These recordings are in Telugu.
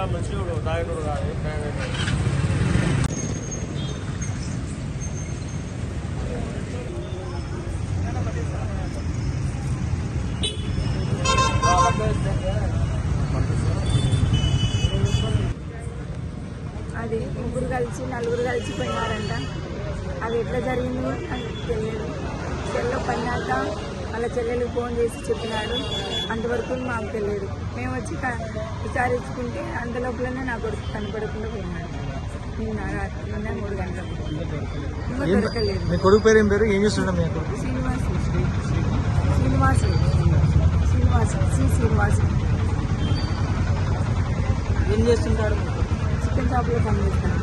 మంచివాడు తాగేటోడు కాదు ఏం తాగేటోడు. అది ముగ్గురు కలిసి నలుగురు కలిసి పోయినారంట అది ఎట్లా జరిగింది అని తెలియదు సెల్లో పడినాక వాళ్ళ చెల్లెలు ఫోన్ చేసి చెప్పినాడు. అంతవరకు మాకు తెలియదు. మేము వచ్చి విచారించుకుంటే అంత లోపలనే నా కొడుకు కనపడకుండా పోయినాడు. నిన్న రాత్రి నిన్న మూడు గంటలకు ఇంకా దొరకలేదు. మీ కొడుకు పేరు ఏం పేరు? ఏం చేస్తుండ మీ కొడుకు? శ్రీనివాస్. శ్రీనివాస్. శ్రీనివాస్. సి శ్రీనివాస్. ఏం చేస్తుంటాడు చికెన్ షాప్లో పనిచేస్తాను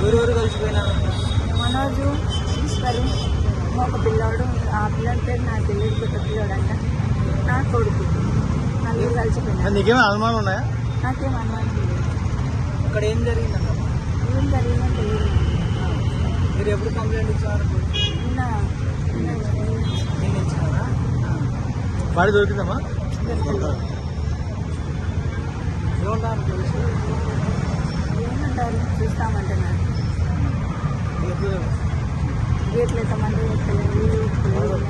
ఎవరెవరు కలిసిపోయినారు? మనోజు ఈశ్వరి ఒక పిల్లోడు ఆ పిల్లోడి పేరు నాకు తెలియదు కొత్త పిల్లోడు అంట నా కొడుకు. నలుగురు కలిసిపోయినా నీకేమైనా అనుమానం ఉన్నాయా? నాకేం అనుమానం లేదు. అక్కడ ఏం జరిగిందంట? ఏం జరిగిందో తెలియదు మీరు ఎప్పుడు కంప్లైంట్ ఇచ్చారు? నిన్న నేను ఇచ్చారా బాడీ దొరికిందమ్మా? ఏమంటారు? చూస్తామంటున్నారు. le tomando.